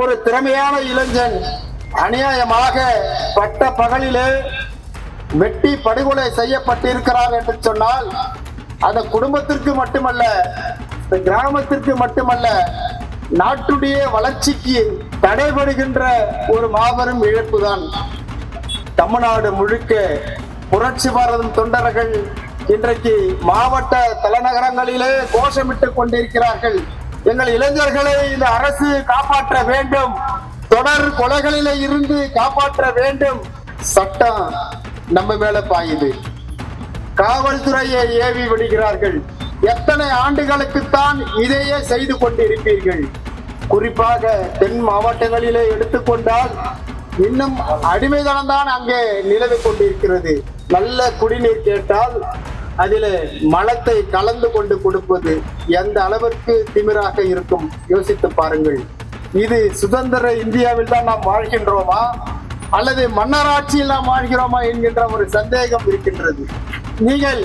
ஒரு திறமையான இளைஞன் அநியாயமாக பட்ட பகலிலே வெட்டி படுகொலை செய்யப்பட்டிருக்கிறார் என்று சொன்னால் அந்த குடும்பத்திற்கு மட்டுமல்ல இந்த கிராமத்திற்கு மட்டுமல்ல நாட்டுடைய வளர்ச்சிக்கு தடைபடுகின்ற ஒரு மாபெரும் இழப்புதான். தமிழ்நாடு முழுக்க புரட்சி பாரதம் தொண்டர்கள் இன்றைக்கு மாவட்ட தலைநகரங்களிலே கோஷமிட்டுக் கொண்டிருக்கிறார்கள். எங்கள் இளைஞர்களை இந்த அரசு காப்பாற்ற வேண்டும். தொடர் கொலைகளில இருந்து காப்பாற்ற வேண்டும். சட்டம் நம்ம மேல பாயுது. காவல்துறையை ஏவி விடுகிறார்கள். எத்தனை ஆண்டுகளுக்குத்தான் இதையே செய்து கொண்டிருப்பீர்கள். குறிப்பாக தென் மாவட்டங்களிலே எடுத்துக்கொண்டால் இன்னும் அடிமைதனம் தான் அங்கே நிலவிக் கொண்டிருக்கிறது. நல்ல குடிநீர் கேட்டால் அதில் மலத்தை கலந்து கொண்டு கொடுப்பது எந்த அளவிற்கு திமிராக இருக்கும்? யோசித்து பாருங்கள். இது சுதந்திர இந்தியாவில் தான் நாம் வாழ்கின்றோமா? அல்லது மன்னராட்சியில் நாம் வாழ்கிறோமா என்கின்ற ஒரு சந்தேகம் இருக்கின்றது. நீங்கள்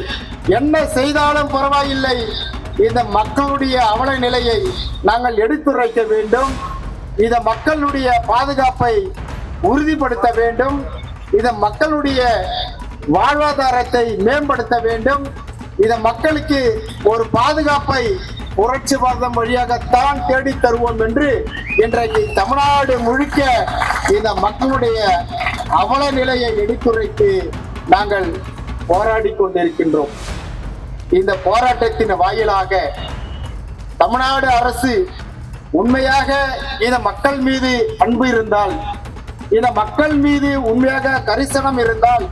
என்ன செய்தாலும் பரவாயில்லை. இந்த மக்களுடைய அவல நிலையை நாங்கள் எடுத்துரைக்க வேண்டும். இந்த மக்களுடைய பாதுகாப்பை உறுதிப்படுத்த வேண்டும். இந்த மக்களுடைய வாழ்வாதாரத்தை மேம்படுத்த வேண்டும். இதை மக்களுக்கு ஒரு பாதுகாப்பை புரட்சி பாரதம் வழியாகத்தான் தேடி தருவோம் என்று இன்றைக்கு தமிழ்நாடு முழுக்க இந்த மக்களுடைய அவல நிலையை எடுத்துரைத்து நாங்கள் போராடி கொண்டிருக்கின்றோம். இந்த போராட்டத்தின் வாயிலாக தமிழ்நாடு அரசு உண்மையாக இந்த மக்கள் மீது அன்பு இருந்தால் இந்த மக்கள் மீது உண்மையாக கரிசனம் இருந்தால்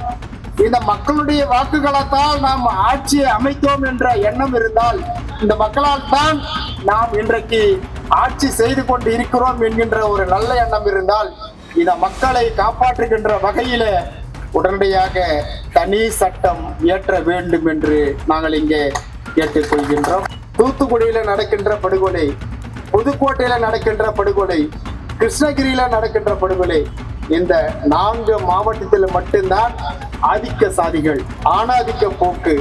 இந்த மக்களுடைய வாக்குகளால் நாம் ஆட்சியை அமைத்தோம் என்ற எண்ணம் இருந்தால் இந்த மக்களால் தான் நாம் இன்றைக்கு ஆட்சி செய்து கொண்டு இருக்கிறோம் என்கின்ற ஒரு நல்ல எண்ணம் இருந்தால் இந்த மக்களை காப்பாற்றுகின்ற வகையில உடனடியாக தனி சட்டம் இயற்ற வேண்டும் என்று நாங்கள் இங்கே கேட்டுக்கொள்கின்றோம். தூத்துக்குடியில நடக்கின்ற படுகொலை புதுக்கோட்டையில நடக்கின்ற படுகொலை கிருஷ்ணகிரியில நடக்கின்ற படுகொலை இந்த நான்கு மாவட்டத்தில் மட்டும்தான் ஆதிக்க சாதிகள் ஆணாதிக்க போக்கு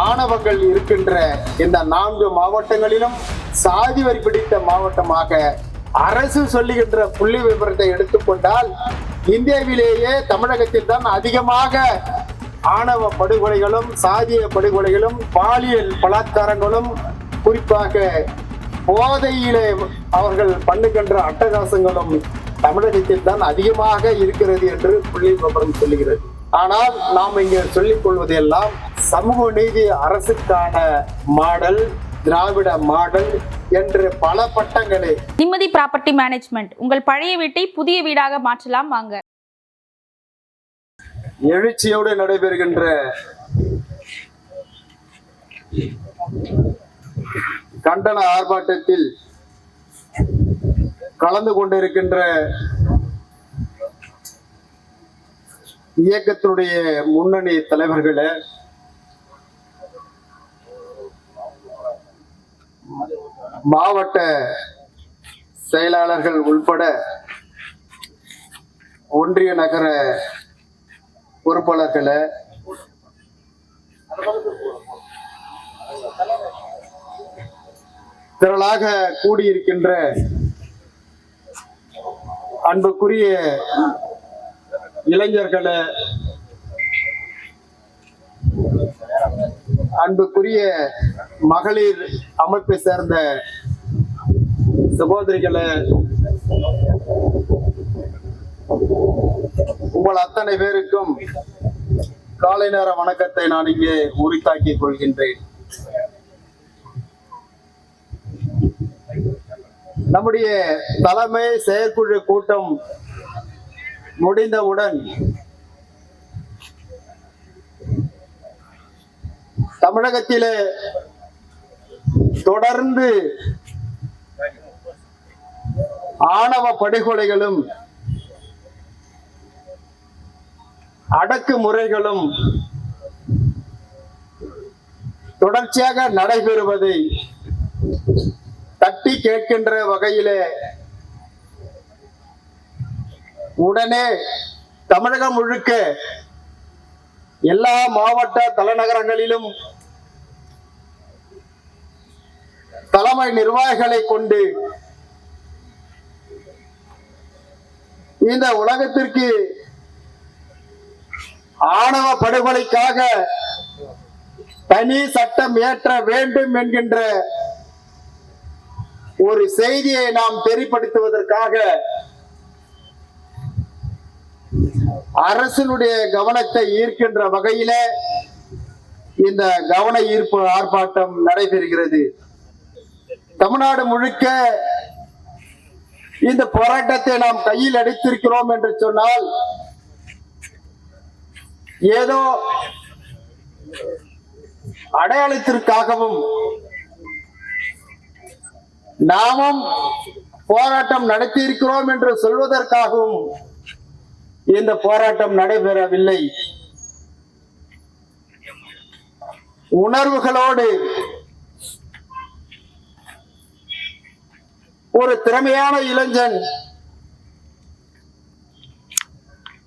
ஆணவங்கள் இருக்கின்ற இந்த நான்கு மாவட்டங்களிலும் சாதி வரி பிடித்த மாவட்டமாக அரசு சொல்லுகின்ற புள்ளி விவரத்தை எடுத்துக்கொண்டால் இந்தியாவிலேயே தமிழகத்தில் தான் அதிகமாக ஆணவ படுகொலைகளும் சாதிய படுகொலைகளும் பாலியல் பலாத்காரங்களும் குறிப்பாக போதையிலே அவர்கள் பண்ணுகின்ற அட்டகாசங்களும் தமிழகத்தில் தான் அதிகமாக இருக்கிறது என்று புள்ளி விவரம் சொல்லுகிறது. ஆனால் நாம் இங்கே சொல்லிக் கொள்வது எல்லாம் சமூக நீதி அரசுக்கான மாடல் திராவிட மாடல் என்று பல பட்டங்களை. நிம்மதி ப்ராப்பர்ட்டி மேனேஜ்மெண்ட் உங்கள் பழைய வீட்டை புதிய வீடாக மாற்றலாம் வாங்க. எழுச்சியோடு நடைபெறுகின்ற கண்டன ஆர்ப்பாட்டத்தில் கலந்து கொண்டிருக்கின்ற இயக்கத்தினுடைய முன்னணி தலைவர்களே மாவட்ட செயலாளர்கள் உள்பட ஒன்றிய நகர பொறுப்பாளர்களை திரளாக கூடியிருக்கின்ற அன்புக்குரிய இளைஞர்களே அன்புக்குரிய மகளிர் அமைப்பை சேர்ந்த சகோதரிகளே உங்கள் அத்தனை பேருக்கும் காலை நேர வணக்கத்தை நான் இங்கே உரித்தாக்கிக் கொள்கின்றேன். நம்முடைய தலைமை செயற்குழு கூட்டம் முடிந்தவுடன் தமிழகத்திலே தொடர்ந்து ஆணவ படுகொலைகளும் அடக்குமுறைகளும் தொடர்ச்சியாக நடைபெறுவதை தட்டி கேட்கின்ற வகையிலே உடனே தமிழகம் முழுக்க எல்லா மாவட்ட தலைநகரங்களிலும் தலைமை நிர்வாகிகளை கொண்டு இந்த உலகத்திற்கு ஆணவ படுகொலைக்காக தனி சட்டம் இயற்ற வேண்டும் என்கின்ற ஒரு செய்தியை நாம் தெரிப்படுத்துவதற்காக அரசினுடைய கவனத்தை ஈர்க்கின்ற வகையில இந்த கவன ஈர்ப்பு ஆர்ப்பாட்டம் நடைபெறுகிறது. தமிழ்நாடு முழுக்க இந்த போராட்டத்தை நாம் கையில் அடித்திருக்கிறோம் என்று சொன்னால் ஏதோ அடையாளத்திற்காகவும் நாமும் போராட்டம் நடத்தி இருக்கிறோம் என்று சொல்வதற்காகவும் இந்த போராட்டம் நடைபெறவில்லை. உணர்வுகளோடு ஒரு திறமையான இளைஞன்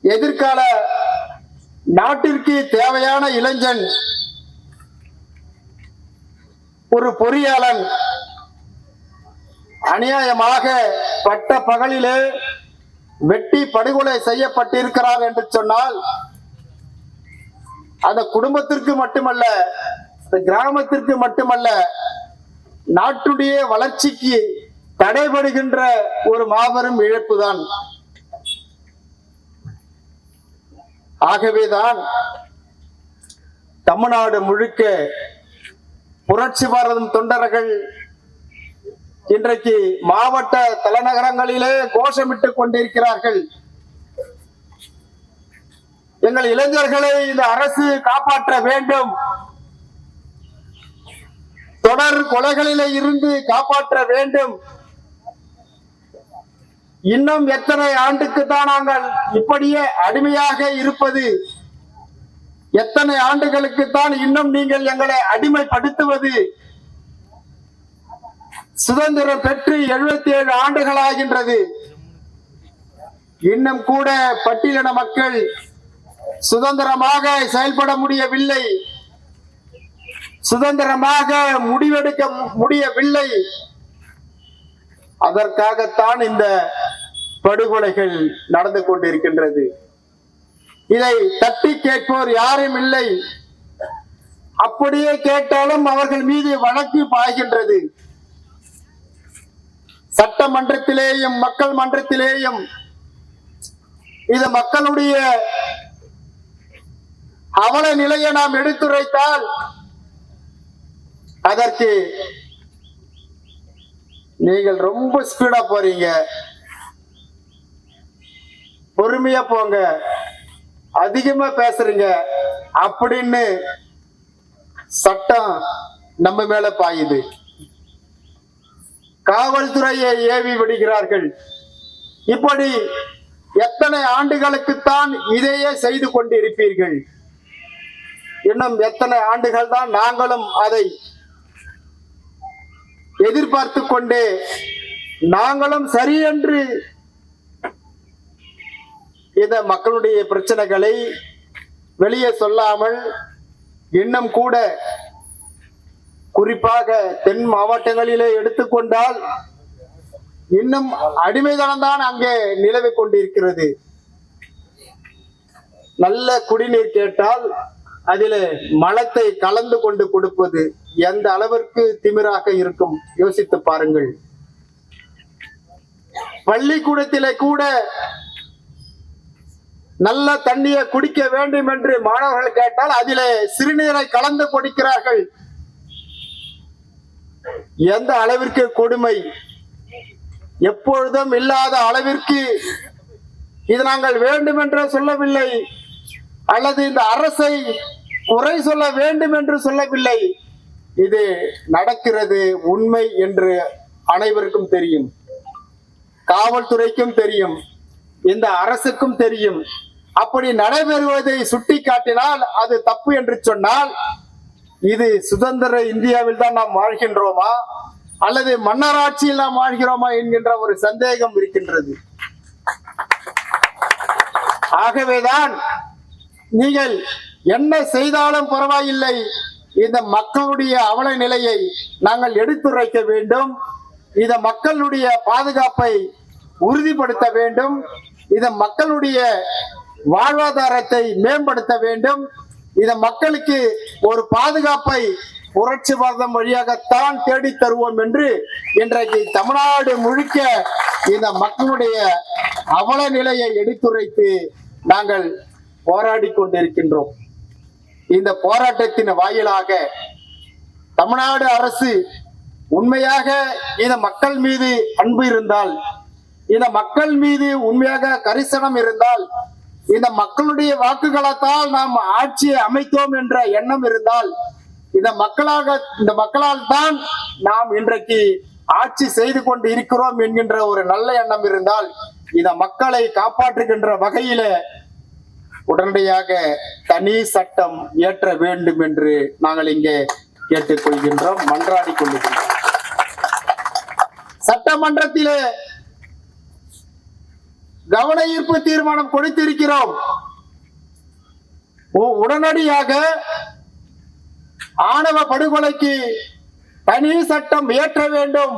எதிர்கால நாட்டிற்கு தேவையான இளைஞன் ஒரு பொறியாளன் அநியாயமாக பட்ட பகலிலே வெட்டி படுகொலை செய்யப்பட்டிருக்கிறார் என்று சொன்னால் அந்த குடும்பத்திற்கு மட்டுமல்ல கிராமத்திற்கு மட்டுமல்ல நாட்டுடைய வளர்ச்சிக்கு தடைபடுகின்ற ஒரு மாபெரும் இழப்புதான். ஆகவேதான் தமிழ்நாடு முழுக்க புரட்சி பாரதம் தொண்டர்கள் இன்றைக்கு மாவட்ட தலைநகரங்களிலே கோஷமிட்டுக் கொண்டிருக்கிறார்கள். எங்கள் இளைஞர்களை இந்த அரசு காப்பாற்ற வேண்டும். தொடர் கொலைகளிலே இருந்து காப்பாற்ற வேண்டும். இன்னும் எத்தனை ஆண்டுக்கு தான் நாங்கள் இப்படியே அடிமையாக இருப்பது? எத்தனை ஆண்டுகளுக்கு தான் இன்னும் நீங்கள் எங்களை அடிமைப்படுத்துவது? சுதந்திரம் பெற்று எழுபத்தி ஏழு ஆண்டுகள் ஆகின்றது இன்னும் கூட பட்டியலின மக்கள் சுதந்திரமாக செயல்பட முடியவில்லை. சுதந்திரமாக முடிவெடுக்க முடியவில்லை. அதற்காகத்தான் இந்த படுகொலைகள் நடந்து கொண்டிருக்கின்றது. இதை தட்டி கேட்போர் யாரும் இல்லை. அப்படியே கேட்டாலும் அவர்கள் மீது வழக்கு பாய்கின்றது. சட்டமன்றத்திலேயும் மக்கள் மன்றத்திலேயும் இது மக்களுடைய அவல நிலையை நாம் எடுத்துரைத்தால் அதற்கு நீங்கள் ரொம்ப ஸ்பீடா போறீங்க. பொறுமையா போங்க. அதிகமா பேசுறீங்க. அப்படின்னு சட்டம் நம்ம மேல பாயுது. காவல்துறையை ஏவி விடுகிறார்கள். இப்படி எத்தனை ஆண்டுகளுக்குத்தான் இதையே செய்து கொண்டிருப்பீர்கள்? இன்னும் எத்தனை ஆண்டுகள் தான் நாங்களும் அதை எதிர்பார்த்து கொண்டே நாங்களும் சரி என்று இந்த மக்களுடைய பிரச்சனைகளை வெளியே சொல்லாமல் இன்னும் கூட குறிப்பாக தென் மாவட்டங்களிலே எடுத்துக்கொண்டால் இன்னும் அடிமைதனம் தான் அங்கே நிலவி கொண்டிருக்கிறது. நல்ல குடிநீர் கேட்டால் அதிலே மலத்தை கலந்து கொண்டு கொடுப்பது எந்த அளவிற்கு திமிராக இருக்கும்? யோசித்து பாருங்கள். பள்ளிக்கூடத்திலே கூட நல்ல தண்ணியை குடிக்க வேண்டும் என்று மாணவர்கள் கேட்டால் அதிலே சிறுநீரை கலந்து கொடுக்கிறார்கள். எந்த அளவிற்கு கொடுமை? எப்பொழுதும் இல்லாத அளவிற்கு இது நாங்கள் வேண்டும் என்று சொல்லவில்லை. அல்லது இந்த அரசை குறை சொல்ல வேண்டும் என்று சொல்லவில்லை. இது நடக்கிறது உண்மை என்று அனைவருக்கும் தெரியும். காவல்துறைக்கும் தெரியும். இந்த அரசுக்கும் தெரியும். அப்படி நடைபெறுவதை சுட்டி காட்டினால் அது தப்பு என்று சொன்னால் இது சுதந்திர இந்தியாவில் தான் நாம் வாழ்கின்றோமா? அல்லது மன்னராட்சியில் நாம் வாழ்கிறோமா என்கின்ற ஒரு சந்தேகம் இருக்கின்றது. ஆகவேதான் நீங்கள் என்ன செய்தாலும் பரவாயில்லை. இந்த மக்களுடைய அவல நிலையை நாங்கள் எடுத்துரைக்க வேண்டும். இந்த மக்களுடைய பாதுகாப்பை உறுதிப்படுத்த வேண்டும். இந்த மக்களுடைய வாழ்வாதாரத்தை மேம்படுத்த வேண்டும். இத மக்களுக்கு ஒரு பாதுகாப்பை புரட்சிவாதம் வழியாகத்தான் தேடி தருவோம் என்று இன்றைக்கு தமிழ்நாடு முழுக்க இந்த மக்களுடைய அவல நிலையை எடுத்துரைத்து நாங்கள் போராடி கொண்டிருக்கின்றோம். இந்த போராட்டத்தின் வாயிலாக தமிழ்நாடு அரசு உண்மையாக இந்த மக்கள் மீது அன்பு இருந்தால் இந்த மக்கள் மீது உண்மையாக கரிசனம் இருந்தால் இந்த மக்களுடைய வாக்குகளத்தால் நாம் ஆட்சியை அமைத்தோம் என்ற எண்ணம் இருந்தால் இந்த மக்களாக இந்த மக்களால் தான் நாம் இன்றைக்கு ஆட்சி செய்து கொண்டு இருக்கிறோம் என்கின்ற ஒரு நல்ல எண்ணம் இருந்தால் இந்த மக்களை காப்பாற்றுகின்ற வகையில உடனடியாக தனி சட்டம் இயற்ற வேண்டும் என்று நாங்கள் இங்கே கேட்டுக்கொள்கின்றோம் மன்றாடி கொள்கின்றோம் சட்டமன்றத்திலே கவன ஈர்ப்பு தீர்மானம் கொடுத்திருக்கிறோம். உடனடியாக ஆணவ படுகொலைக்கு தனி சட்டம் இயற்ற வேண்டும்.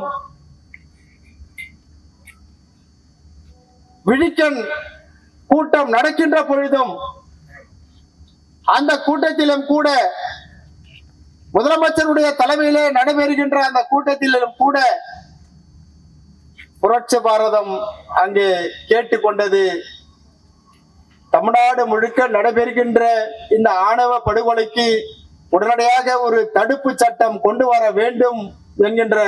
விழிக்கன் கூட்டம் நடக்கின்ற பொழுதும் அந்த கூட்டத்திலும் கூட முதலமைச்சருடைய தலைமையிலே நடைபெறுகின்ற அந்த கூட்டத்திலும் கூட புரட்சி பாரதம் அங்கே கேட்டுக்கொண்டது. தமிழ்நாடு முழுக்க நடைபெறுகின்ற இந்த ஆணவ படுகொலைக்கு உடனடியாக ஒரு தடுப்பு சட்டம் கொண்டு வர வேண்டும் என்கின்ற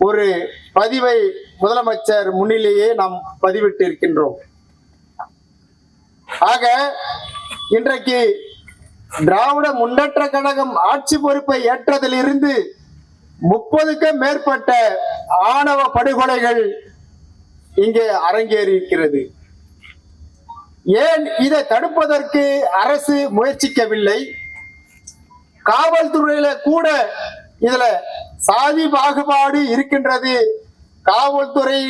ஒரு பதிவை முதலமைச்சர் முன்னிலேயே நாம் பதிவிட்டு இருக்கின்றோம் ஆக இன்றைக்கு திராவிட முன்னேற்ற கழகம் ஆட்சி பொறுப்பை ஏற்றதிலிருந்து முப்பதுக்கும் மேற்பட்ட ஆணவ படுகொலைகள் இங்கே அரங்கேறியிருக்கிறது. ஏன் இதை தடுப்பதற்கு அரசு முயற்சிக்கவில்லை? காவல்துறையில கூட இதுல சாதி பாகுபாடு இருக்கின்றது. காவல்துறை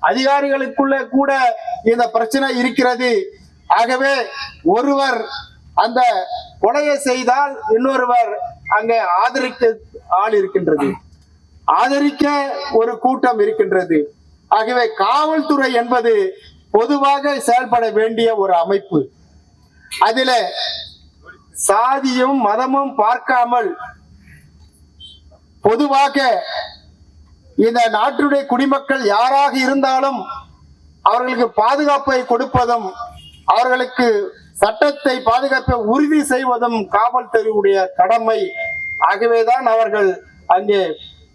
அதிகாரிகளுக்குள்ள கூட இந்த பிரச்சனை இருக்கிறது. ஆகவே ஒருவர் அந்த கொலையை செய்தால் இன்னொருவர் அங்க ஆதரிக்க ஆள் இருக்கின்றது. ஆதரிக்க ஒரு கூட்டம் இருக்கின்றது. ஆகவே காவல்துறை என்பது பொதுவாக செயல்பட வேண்டிய ஒரு அமைப்பு. அதில சாதியும் மதமும் பார்க்காமல் பொதுவாக இந்த நாட்டுடைய குடிமக்கள் யாராக இருந்தாலும் அவர்களுக்கு பாதுகாப்பை கொடுப்பதும் அவர்களுக்கு சட்டத்தை பாதுகாப்பை உறுதி செய்வதும் காவல்துறையுடைய கடமை. ஆகவேதான் அவர்கள் அங்கே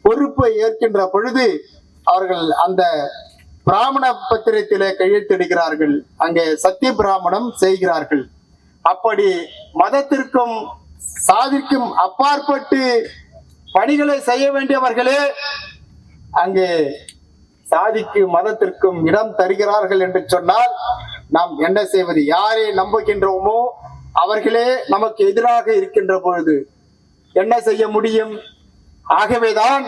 பொறுப்பை ஏற்கின்ற பொழுது அவர்கள் அந்த பிராமண பத்திரத்திலே கையெழுத்திடுகிறார்கள். அங்கே சத்திய பிராமணம் செய்கிறார்கள். அப்படி மதத்திற்கும் சாதிக்கும் அப்பாற்பட்டு பணிகளை செய்ய வேண்டியவர்களே அங்கே சாதிக்கு மதத்திற்கும் இடம் தருகிறார்கள் என்று சொன்னால் நாம் என்ன செய்வது யாரை நம்புகின்றோமோ அவர்களே நமக்கு எதிராக இருக்கின்ற பொழுது என்ன செய்ய முடியும்? ஆகவேதான்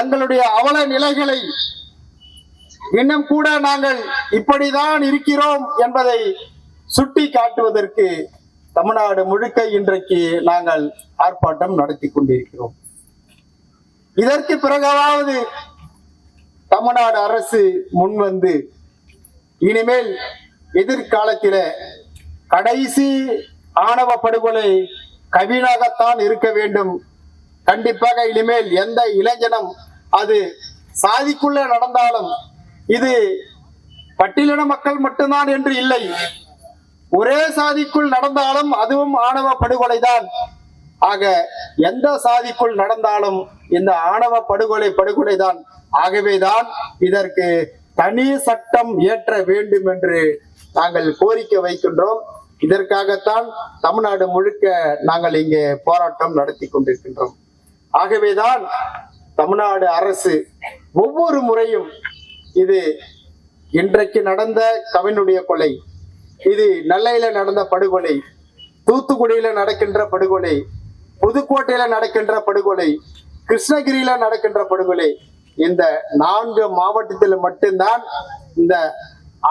எங்களுடைய அவல நிலைகளை இன்னும் கூட நாங்கள் இப்படிதான் இருக்கிறோம் என்பதை சுட்டி காட்டுவதற்கு தமிழ்நாடு முழுக்க இன்றைக்கு நாங்கள் ஆர்ப்பாட்டம் நடத்தி கொண்டிருக்கிறோம். இதற்கு பிறகாவது தமிழ்நாடு அரசு முன்வந்து இனிமேல் எதிர்காலத்தில கடைசி ஆணவ படுகொலை கவினாகத்தான் இருக்க வேண்டும். கண்டிப்பாக இனிமேல் எந்த இளைஞனும் அது சாதிக்குள்ள நடந்தாலும் இது பட்டியலின மக்கள் மட்டும்தான் என்று இல்லை. ஒரே சாதிக்குள் நடந்தாலும் அதுவும் ஆணவ படுகொலைதான். ஆக எந்த சாதிக்குள் நடந்தாலும் இந்த ஆணவ படுகொலை படுகொலைதான். ஆகவேதான் இதற்கு தனி சட்டம் இயற்ற வேண்டும் என்று நாங்கள் கோரிக்கை வைக்கின்றோம். இதற்காகத்தான் தமிழ்நாடு முழுக்க நாங்கள் இங்கே போராட்டம் நடத்தி கொண்டிருக்கின்றோம். ஆகவேதான் தமிழ்நாடு அரசு ஒவ்வொரு முறையும் இது இன்றைக்கு நடந்த கவினுடைய கொலை இது நெல்லையில நடந்த படுகொலை தூத்துக்குடியில நடக்கின்ற படுகொலை புதுக்கோட்டையில நடக்கின்ற படுகொலை கிருஷ்ணகிரியில நடக்கின்ற படுகொலை இந்த நான்கு மாவட்டத்தில் மட்டும்தான் இந்த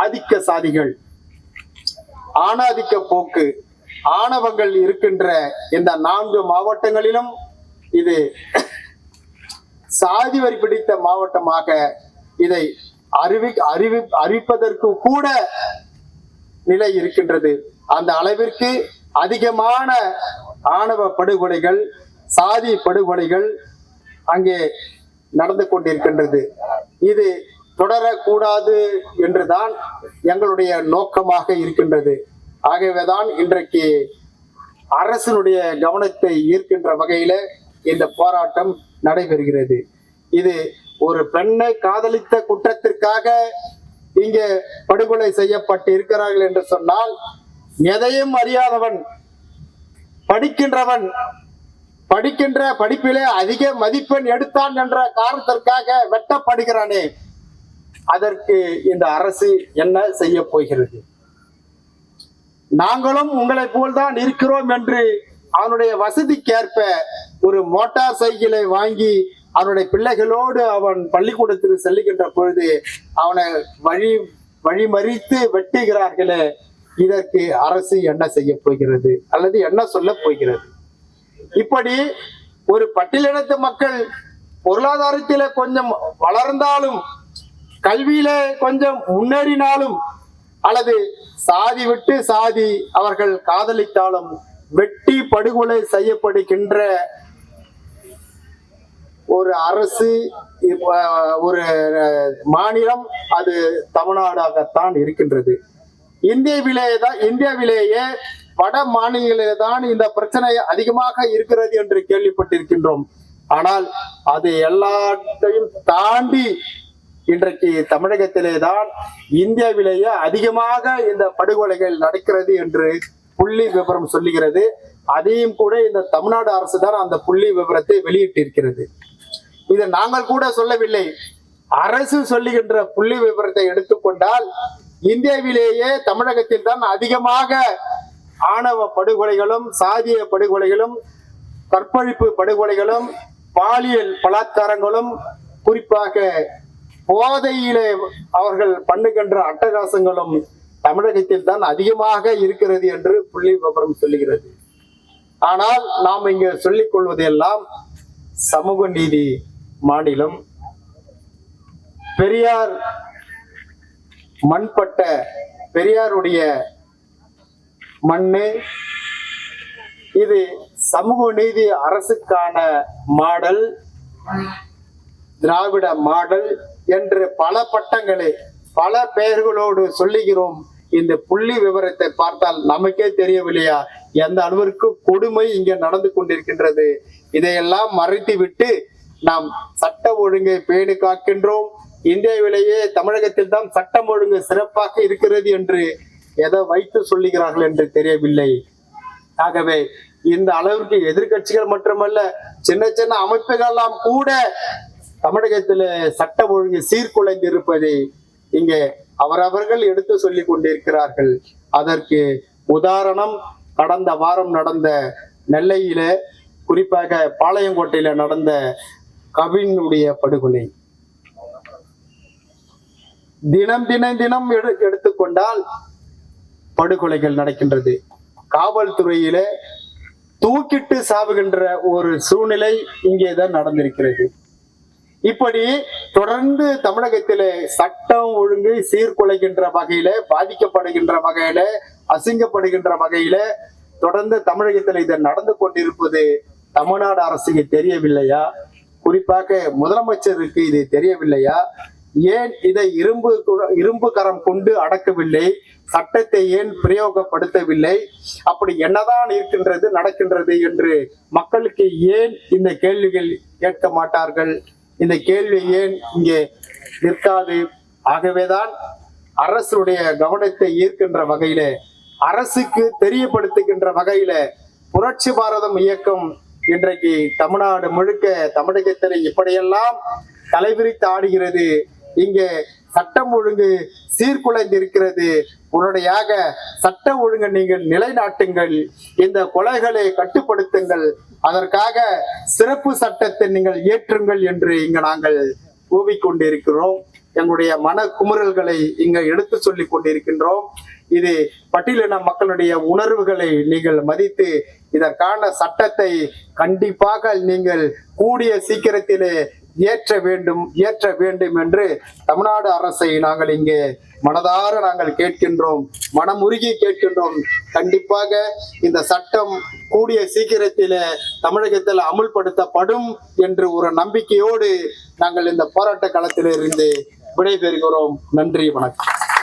ஆதிக்க சாதிகள் ஆணாதிக்க போக்கு ஆணவங்கள் இருக்கின்ற இந்த நான்கு மாவட்டங்களிலும் இது சாதி வரி பிடித்த மாவட்டமாக இதை அறிவி அறிவி அறிவிப்பதற்கு கூட நிலை இருக்கின்றது. அந்த அளவிற்கு அதிகமான ஆணவ படுகொலைகள் சாதி படுகொலைகள் அங்கே நடந்து கொண்டிருக்கின்றது. இது தொடரக்கூடாது என்றுதான் எங்களுடைய நோக்கமாக இருக்கின்றது. ஆகவேதான் இன்றைக்கு அரசனுடைய கவனத்தை ஈர்க்கின்ற வகையில இந்த போராட்டம் நடைபெறுகிறது. இது ஒரு பெண்ணை காதலித்த குற்றத்திற்காக இங்கே படுகொலை செய்யப்பட்டு இருக்கிறார்கள் என்று சொன்னால் எதையும் அறியாதவன் படிக்கின்றவன் படிக்கின்ற படிப்பிலே அதிக மதிப்பெண் எடுத்தான் என்ற காரணத்திற்காக வெட்டப்படுகிறானே. அதற்கு இந்த அரசு என்ன செய்ய போகிறது? நாங்களும் உங்களை போல்தான் இருக்கிறோம் என்று அவனுடைய வசதிக்கேற்ப ஒரு மோட்டார் சைக்கிளை வாங்கி அவனுடைய பிள்ளைகளோடு அவன் பள்ளிக்கூடத்திற்கு செல்லுகின்ற பொழுது அவனை வழி வழிமறித்து வெட்டுகிறார்களே இதற்கு அரசு என்ன செய்ய போகிறது? அல்லது என்ன சொல்ல போகிறது? இப்படி ஒரு பட்டியலினத்து மக்கள் பொருளாதாரத்தில கொஞ்சம் வளர்ந்தாலும் கல்வியில கொஞ்சம் முன்னேறினாலும் அல்லது சாதி விட்டு சாதி அவர்கள் காதலித்தாலும் வெட்டி படுகொலை செய்யப்படுகின்ற ஒரு அரசு ஒரு மாநிலம் அது தமிழ்நாடாகத்தான் இருக்கின்றது. இந்தியாவிலேயே தான் இந்தியாவிலேயே வட மாநிலங்களிலே தான் இந்த பிரச்சனை அதிகமாக இருக்கிறது என்று கேள்விப்பட்டிருக்கின்றோம். ஆனால் அது எல்லாத்தையும் தாண்டி இன்றைக்கு தமிழகத்திலே தான் இந்தியாவிலேயே அதிகமாக இந்த படுகொலைகள் நடக்கிறது என்று புள்ளி விவரம் சொல்லுகிறது. அதையும் கூட இந்த தமிழ்நாடு அரசு தான் அந்த புள்ளி விவரத்தை வெளியிட்டிருக்கிறது. இது நாங்கள் கூட சொல்லவில்லை. அரசு சொல்லுகின்ற புள்ளி விவரத்தை எடுத்துக்கொண்டால் இந்தியாவிலேயே தமிழகத்தில் தான் அதிகமாக ஆணவ படுகொலைகளும் சாதிய படுகொலைகளும் கற்பழிப்பு படுகொலைகளும் பாலியல் பலாத்காரங்களும் குறிப்பாக போதையிலே அவர்கள் பண்ணுகின்ற அட்டகாசங்களும் தமிழகத்தில் தான் அதிகமாக இருக்கிறது என்று புள்ளி விவரம் சொல்லுகிறது. ஆனால் நாம் இங்கு சொல்லிக் கொள்வதெல்லாம் சமூக நீதி மாநிலம். பெரியார் மண்பட்ட பெரியாருடைய மண்ணு. இது சமூக நீதி அரசுக்கான மாடல் திராவிட மாடல். என்று பல பட்டங்களை பல பெயர்களோடு சொல்லுகிறோம். இந்த புள்ளி விவரத்தை பார்த்தால் நமக்கே தெரியவில்லையா? எந்த அளவிற்கு கொடுமை இங்கே நடந்து கொண்டிருக்கின்றது? இதையெல்லாம் மறைத்து விட்டு நாம் சட்ட ஒழுங்கை பேணி காக்கின்றோம். இந்தியாவிலேயே தமிழகத்தில் தான் சட்டம் ஒழுங்கு சிறப்பாக இருக்கிறது என்று எதை வைத்து சொல்லுகிறார்கள் என்று தெரியவில்லை. ஆகவே இந்த அளவிற்கு எதிர்க்கட்சிகள் மட்டுமல்ல சின்ன சின்ன அமைப்புகள்லாம் கூட தமிழகத்தில் சட்ட ஒழுங்கு சீர்குலைந்திருப்பதை இங்கே அவரவர்கள் எடுத்து சொல்லி கொண்டிருக்கிறார்கள். அதற்கு உதாரணம் கடந்த வாரம் நடந்த நெல்லையில குறிப்பாக பாளையங்கோட்டையில நடந்த கவினுடைய படுகொலை. தினம் தினம் தினம் எடு எடுத்துக்கொண்டால் படுகொலைகள் நடக்கின்றது. காவல்துறையில தூக்கிட்டு சாவுகின்ற ஒரு சூழ்நிலை இங்கே தான் நடந்திருக்கிறது. இப்படி தொடர்ந்து தமிழகத்தில சட்டம் ஒழுங்கு சீர்குலைகின்ற வகையில பாதிக்கப்படுகின்ற வகையில அசிங்கப்படுகின்ற வகையில தொடர்ந்து தமிழகத்தில் இது நடந்து கொண்டிருப்பது தமிழ்நாடு அரசுக்கு தெரியவில்லையா? குறிப்பாக முதலமைச்சருக்கு இது தெரியவில்லையா? ஏன் இதை இரும்பு இரும்பு கரம் கொண்டு அடக்கவில்லை? சட்டத்தை ஏன் பிரயோகப்படுத்தவில்லை? அப்படி என்னதான் இருக்கின்றது நடக்கின்றது என்று மக்களுக்கு ஏன் இந்த கேள்விகள் கேட்க மாட்டார்கள்? இந்த கேள்வி ஏன் இங்கே நிற்காது? ஆகவேதான் அரசுடைய கவனத்தை ஈர்க்கின்ற வகையில அரசுக்கு தெரியப்படுத்துகின்ற வகையில புரட்சி பாரதம் இயக்கம் இன்றைக்கு தமிழ்நாடு முழுக்க தமிழகத்தில் இப்படியெல்லாம் தலைவிரித்து ஆடுகிறது. இங்கே சட்டம் ஒழுங்கு சீர்குலைந்திருக்கிறது உடனடியாக சட்ட ஒழுங்கை நீங்கள் நிலைநாட்டுங்கள். இந்த கொலைகளை கட்டுப்படுத்துங்கள். அதற்காக சிறப்பு சட்டத்தை நீங்கள் ஏற்றுங்கள் என்று இங்கு நாங்கள் கூவிக்கொண்டிருக்கிறோம். எங்களுடைய மன குமுறல்களை இங்க எடுத்து சொல்லி கொண்டிருக்கின்றோம். இது பட்டியலின மக்களுடைய உணர்வுகளை நீங்கள் மதித்து இதற்கான சட்டத்தை கண்டிப்பாக நீங்கள் கூடிய சீக்கிரத்திலே ஏற்ற வேண்டும் ஏற்ற வேண்டும் என்று தமிழ்நாடு அரசை நாங்கள் இங்கே மனதார நாங்கள் கேட்கின்றோம் மனமுருகி கேட்கின்றோம். கண்டிப்பாக இந்த சட்டம் கூடிய சீக்கிரத்தில் தமிழகத்தில் அமுல்படுத்தப்படும் என்று ஒரு நம்பிக்கையோடு நாங்கள் இந்த போராட்ட களத்திலிருந்து விடைபெறுகிறோம். நன்றி வணக்கம்.